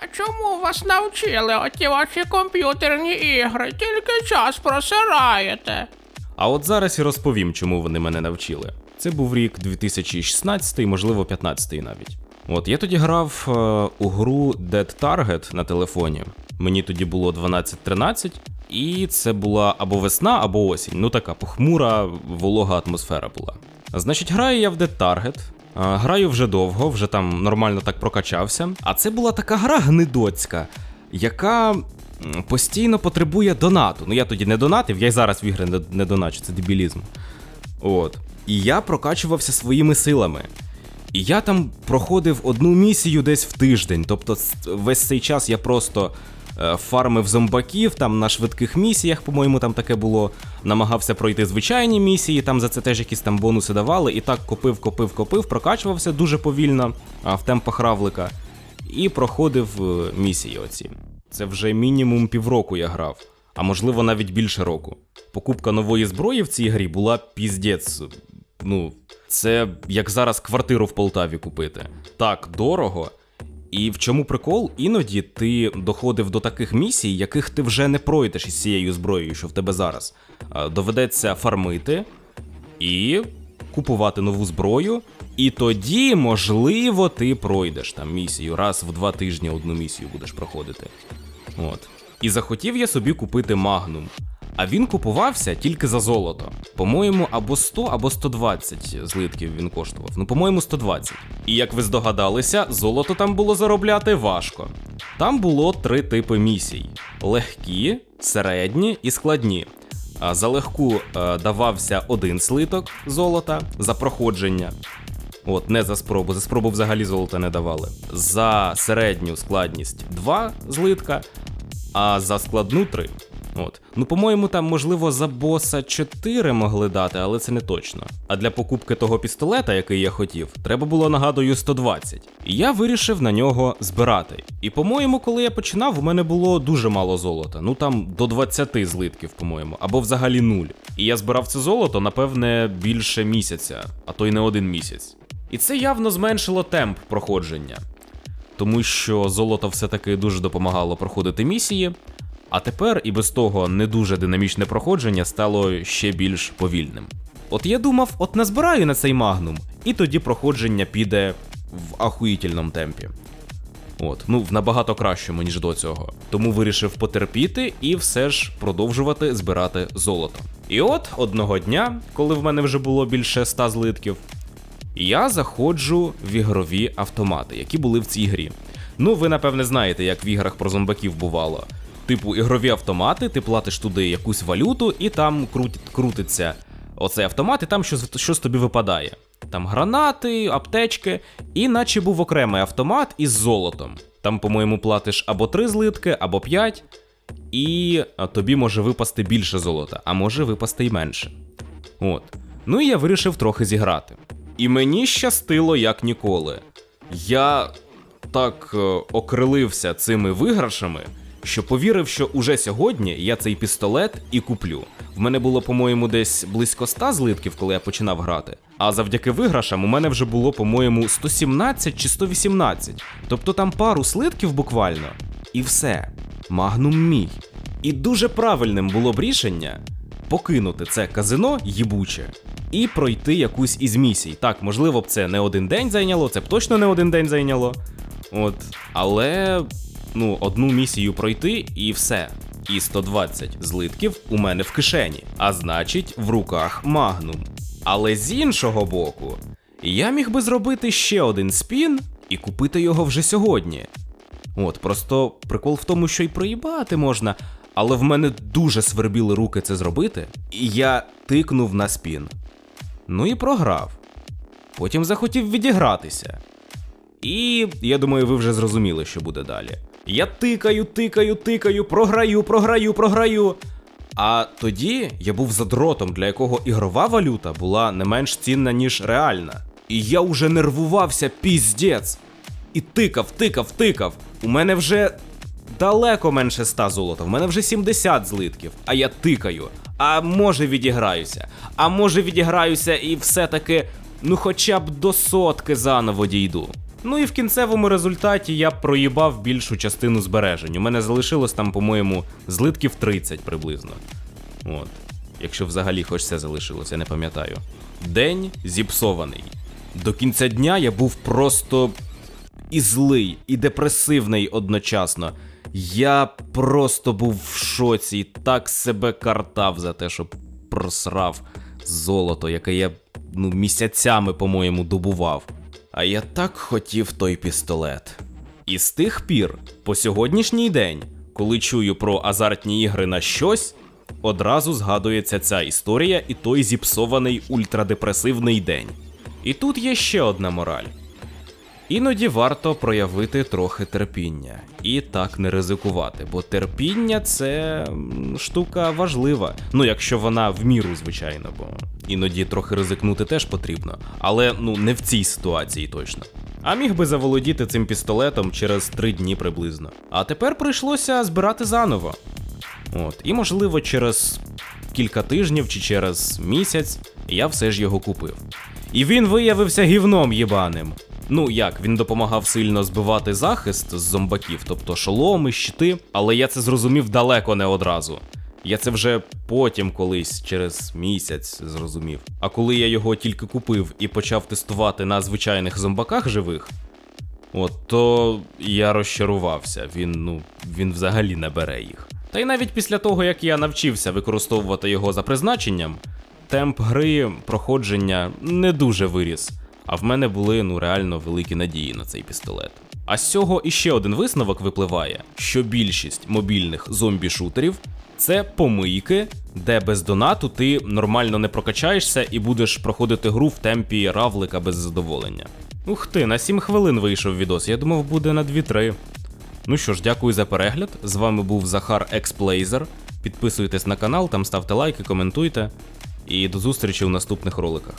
Та чому вас навчили оті ваші комп'ютерні ігри? Тільки час просираєте. А от зараз і розповім, чому вони мене навчили. Це був рік 2016, можливо, 15 навіть. От я тоді грав е, у гру Dead Target на телефоні. Мені тоді було 12-13, і це була або весна, або осінь. Ну така похмура, волога атмосфера була. Значить, граю я в Dead Target. Граю вже довго, вже там нормально так прокачався. А це була така гра гнидоцька, яка постійно потребує донату. Ну я тоді не донатив, я й зараз в ігри не, доначу, це дебілізм. От. І я прокачувався своїми силами. І я там проходив одну місію десь в тиждень. Тобто весь цей час я просто фармив зомбаків там на швидких місіях, по-моєму, там таке було. Намагався пройти звичайні місії, там за це теж якісь там бонуси давали. І так копив, копив, копив, прокачувався дуже повільно в темпах равлика. І проходив е, місії оці. Це вже мінімум півроку я грав, а можливо навіть більше року. Покупка нової зброї в цій грі була піздець. Ну, це як зараз квартиру в Полтаві купити. Так дорого. І в чому прикол? Іноді ти доходив до таких місій, яких ти вже не пройдеш із цією зброєю, що в тебе зараз. Доведеться фармити і купувати нову зброю. І тоді, можливо, ти пройдеш там місію. Раз в два тижні одну місію будеш проходити. От. І захотів я собі купити магнум. А він купувався тільки за золото. По-моєму, або 100, або 120 злитків він коштував. Ну, по-моєму, 120. І як ви здогадалися, золото там було заробляти важко. Там було три типи місій: легкі, середні і складні. За легку е, давався один слиток золота за проходження. От, не за спробу. За спробу взагалі золота не давали. За середню складність 2 злитка, а за складну 3. От. Ну, по-моєму, там, можливо, за боса 4 могли дати, але це не точно. А для покупки того пістолета, який я хотів, треба було, нагадую, 120. І я вирішив на нього збирати. І, по-моєму, коли я починав, у мене було дуже мало золота. Ну там до 20 злитків, по-моєму, або взагалі нуль. І я збирав це золото, напевне, більше місяця, а то й не один місяць. І це явно зменшило темп проходження тому що золото все-таки дуже допомагало проходити місії. А тепер і без того не дуже динамічне проходження стало ще більш повільним. От я думав, от назбираю на цей магнум, і тоді проходження піде в ахуїтельному темпі. От, ну в набагато кращому, ніж до цього. Тому вирішив потерпіти і все ж продовжувати збирати золото. І от одного дня, коли в мене вже було більше 100 злитків, я заходжу в ігрові автомати, які були в цій грі. Ну, ви напевне знаєте, як в іграх про зомбаків бувало. Типу, ігрові автомати, ти платиш туди якусь валюту, і там крут... крутиться оцей автомат, і там щось, щось тобі випадає. Там гранати, аптечки, і наче був окремий автомат із золотом. Там, по-моєму, платиш або 3 злитки, або 5, і тобі може випасти більше золота, а може випасти й менше. От. Ну і я вирішив трохи зіграти. І мені щастило як ніколи. Я так е, окрилився цими виграшами, що повірив, що уже сьогодні я цей пістолет і куплю. В мене було, по-моєму, десь близько 100 злитків, коли я починав грати. А завдяки виграшам у мене вже було, по-моєму, 117 чи 118. Тобто там пару слитків буквально. І все. Магнум мій. І дуже правильним було б рішення покинути це казино їбуче і пройти якусь із місій. Так, можливо б це не один день зайняло, це б точно не один день зайняло. От, але ну, одну місію пройти і все. І 120 злитків у мене в кишені, а значить, в руках магнум. Але з іншого боку, я міг би зробити ще один спін і купити його вже сьогодні. От, просто прикол в тому, що й проїбати можна, але в мене дуже свербіли руки це зробити, і я тикнув на спін. Ну і програв. Потім захотів відігратися. І я думаю, ви вже зрозуміли, що буде далі. Я тикаю, тикаю, тикаю, програю, програю, програю. А тоді я був задротом, для якого ігрова валюта була не менш цінна, ніж реальна. І я уже нервувався піздець. І тикав, тикав, тикав. У мене вже далеко менше 100 золота, в мене вже 70 злитків, а я тикаю. А може відіграюся. А може відіграюся і все-таки, ну хоча б до сотки заново дійду. Ну і в кінцевому результаті я проїбав більшу частину збережень. У мене залишилось там, по-моєму, злитків 30 приблизно. От. Якщо взагалі хоч це залишилось, я не пам'ятаю. День зіпсований. До кінця дня я був просто і злий, і депресивний одночасно. Я просто був в шоці і так себе картав за те, що просрав золото, яке я ну, місяцями, по-моєму, добував. А я так хотів той пістолет. І з тих пір, по сьогоднішній день, коли чую про азартні ігри на щось, одразу згадується ця історія і той зіпсований ультрадепресивний день. І тут є ще одна мораль. Іноді варто проявити трохи терпіння і так не ризикувати, бо терпіння це штука важлива. Ну, якщо вона в міру, звичайно, бо іноді трохи ризикнути теж потрібно, але ну не в цій ситуації точно. А міг би заволодіти цим пістолетом через три дні приблизно. А тепер прийшлося збирати заново. От, і можливо, через кілька тижнів чи через місяць я все ж його купив. І він виявився гівном єбаним. Ну як, він допомагав сильно збивати захист з зомбаків, тобто шоломи, щити, але я це зрозумів далеко не одразу. Я це вже потім колись, через місяць, зрозумів. А коли я його тільки купив і почав тестувати на звичайних зомбаках живих, От то я розчарувався. Він, ну, він взагалі не бере їх. Та й навіть після того, як я навчився використовувати його за призначенням, темп гри, проходження не дуже виріс. А в мене були ну реально великі надії на цей пістолет. А з цього іще один висновок випливає: що більшість мобільних зомбі-шутерів це помийки, де без донату ти нормально не прокачаєшся і будеш проходити гру в темпі равлика без задоволення. Ух ти, на 7 хвилин вийшов відос, я думав, буде на 2-3. Ну що ж, дякую за перегляд. З вами був Захар Експлейзер. Підписуйтесь на канал, там ставте лайки, коментуйте. І до зустрічі у наступних роликах.